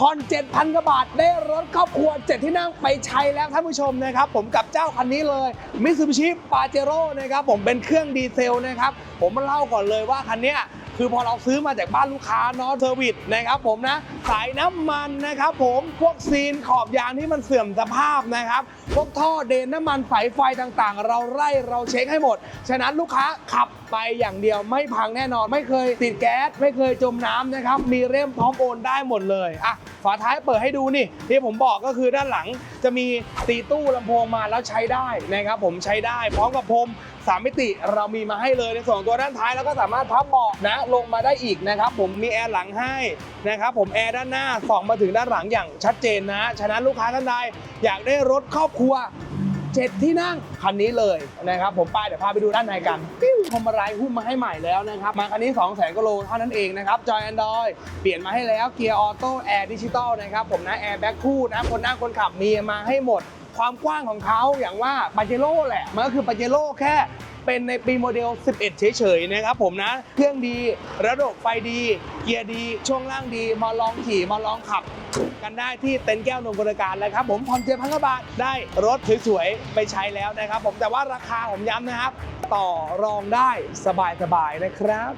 ผ่อน7,000กว่าบาท ได้รถครอบครัว 7 ที่นั่งไปใช้แล้วท่านผู้ชมนะครับ ผมกับเจ้าคันนี้เลย Mitsubishi Pajero นะครับ ผมเป็นเครื่องดีเซลนะครับ ผมมาเล่าก่อนเลยว่าคันเนี้ย คือพอเราซื้อมาจากบ้านลูกค้าเนาะเซอร์วิสนะครับผมนะสายน้ำมันนะครับผมพวกซีนขอบยางที่มันเสื่อมสภาพนะครับพวกท่อเดนน้ำมันสายไฟต่างๆ เราไล่เราเช็คให้หมด ฉะนั้นลูกค้าขับไปอย่างเดียวไม่พังแน่นอน ไม่เคยติดแก๊ส ไม่เคยจมน้ำนะครับมีเร่มพร้อมโอนได้หมดเลยอะ ฝาท้ายเปิดให้ดูนี่ที่ผมบอกก็คือด้านหลังจะมีตีตู้ลำโพงมาแล้วใช้ได้นะครับผมใช้ได้พร้อมกับพรมสามมิติเรามีมาให้เลยในส่วนของตัวด้านท้ายแล้วก็สามารถพับเบาะนะลงมาได้อีกนะครับผมมีแอร์หลังให้นะครับผมแอร์ด้านหน้าส่องมาถึงด้านหลังอย่างชัดเจนนะ ฉะนั้นลูกค้าท่านใดอยากได้รถครอบครัวเจ็ดที่นั่งคันนี้เลยนะครับผมป้ายเดี๋ยวพาไปดูด้านในกันปิ พรมอะไรหุ้มมาให้ใหม่แล้วนะครับ มาคันนี้2 0 0 0 0 0กิโลเท่านั้นเองนะครับ จอยแอนดรอยเปลี่ยนมาให้แล้ว เกียร์ออโต้แอร์ดิจิตอลนะครับผมนะแอร์แบ็คคู่นะคนนั่งคนขับมีมาให้หมดความกว้างของเขาอย่างว่าปาเจโร่แหละ มันก็คือปาเจโร่แค่ เป็นในปีโมเดล 11 เฉยๆนะครับผมนะ เครื่องดี ระบบไฟดี เกียร์ดี ช่วงล่างดี มาลองขี่ มาลองขับ กันได้ที่เต็นท์แก้วนมบริการเลยครับผมพรเจ็ดพันกว่าบาทได้รถสวยๆ ไปใช้แล้วนะครับผม แต่ว่าราคาผมย้ำนะครับ ต่อรองได้สบายๆนะครับ